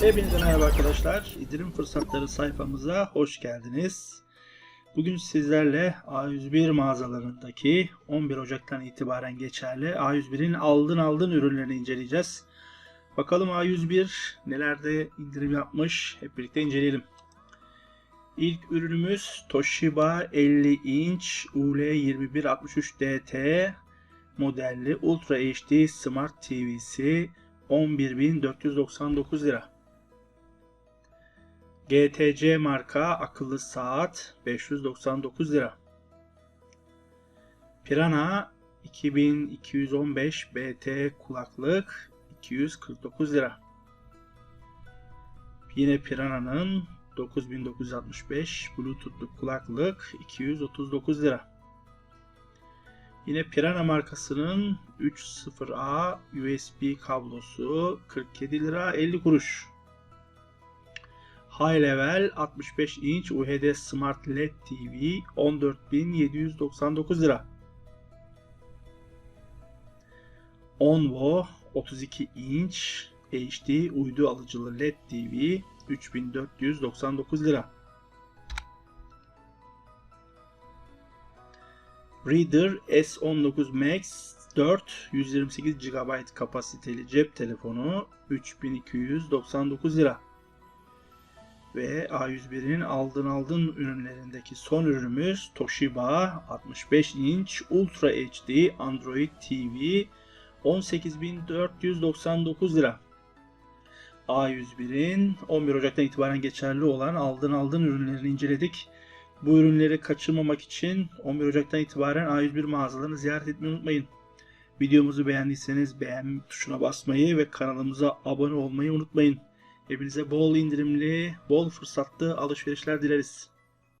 Hepinize merhaba arkadaşlar. İndirim fırsatları sayfamıza hoş geldiniz. Bugün sizlerle A101 mağazalarındaki 11 Ocak'tan itibaren geçerli A101'in aldın aldın ürünlerini inceleyeceğiz. Bakalım A101 nelerde indirim yapmış hep birlikte inceleyelim. İlk ürünümüz Toshiba 50 inç UL2163DT modelli Ultra HD Smart TV'si 11.499 lira. GTC marka akıllı saat 599 lira. Pirana 2215 BT kulaklık 249 lira. Yine Pirana'nın 9965 Bluetooth'lu kulaklık 239 lira. Yine Pirana markasının 3.0A USB kablosu 47 lira 50 kuruş. High Level 65 inç UHD Smart LED TV 14.799 lira. Onvo 32 inç HD uydu alıcılı LED TV 3499 lira. Reader S19 Max 4 128 GB kapasiteli cep telefonu 3299 lira. Ve A101'in aldın aldın ürünlerindeki son ürünümüz Toshiba 65 inç Ultra HD Android TV 18.499 lira. A101'in 11 Ocak'tan itibaren geçerli olan aldın aldın ürünlerini inceledik. Bu ürünleri kaçırmamak için 11 Ocak'tan itibaren A101 mağazalarını ziyaret etmeyi unutmayın. Videomuzu beğendiyseniz beğen tuşuna basmayı ve kanalımıza abone olmayı unutmayın. Hepinize bol indirimli, bol fırsatlı alışverişler dileriz.